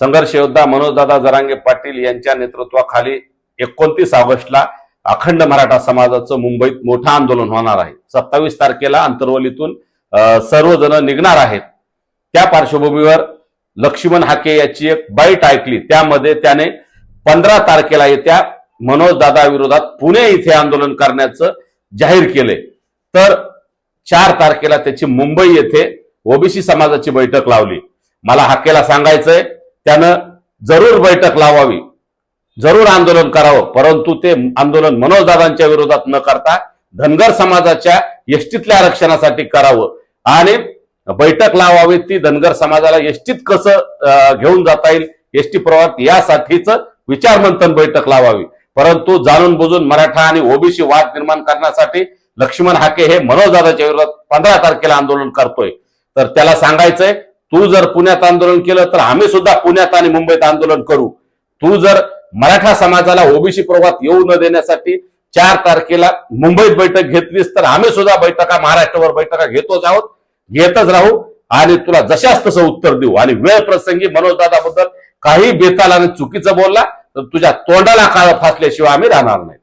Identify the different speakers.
Speaker 1: संघर्ष योद्धा मनोजदादा जरांगे पाटील यांच्या नेतृत्वाखाली एकोणतीस ऑगस्टला अखंड मराठा समाजाचं मुंबईत मोठं आंदोलन होणार आहे. सत्तावीस तारखेला अंतर्वलीतून सर्वजण निघणार आहेत. त्या पार्श्वभूमीवर लक्ष्मण हाके याची एक बाईट ऐकली. त्यामध्ये त्याने पंधरा तारखेला येत्या मनोजदादा विरोधात पुणे इथे आंदोलन करण्याचं जाहीर केले तर चार तारखेला त्याची मुंबई येथे ओबीसी समाजाची बैठक लावली. मला हाकेला सांगायचंय त्यानं जरूर बैठक लावावी. जरूर आंदोलन करावं. परंतु ते आंदोलन मनोजदादांच्या विरोधात न करता धनगर समाजाच्या एसटीतल्या आरक्षणासाठी करावं. आणि बैठक लावावी ती धनगर समाजाला एसटीत कसं घेऊन जाता येईल एसटी प्रवास यासाठीच विचारमंथन बैठक लावावी. परंतु जाणून बुजून मराठा आणि ओबीसी वाद निर्माण करण्यासाठी लक्ष्मण हाके हे मनोजदादाच्या विरोधात पंधरा तारखेला आंदोलन करतोय. तर त्याला सांगायचंय तू जर पुण्यात आंदोलन केलं तर आम्ही सुद्धा पुण्यात आणि मुंबईत आंदोलन करू. तू जर मराठा समाजाला ओबीसी प्रभात येऊ न देण्यासाठी चार तारखेला मुंबईत बैठक घेतलीस तर आम्ही सुद्धा बैठका महाराष्ट्रावर बैठका घेतोच आहोत. घेतच राहू आणि तुला जशाच तसं उत्तर देऊ. आणि वेळ प्रसंगी मनोजदादाबद्दल काही बेतालाने चुकीचं बोलला तर तुझ्या तोंडाला काळ फासल्याशिवाय आम्ही राहणार नाही.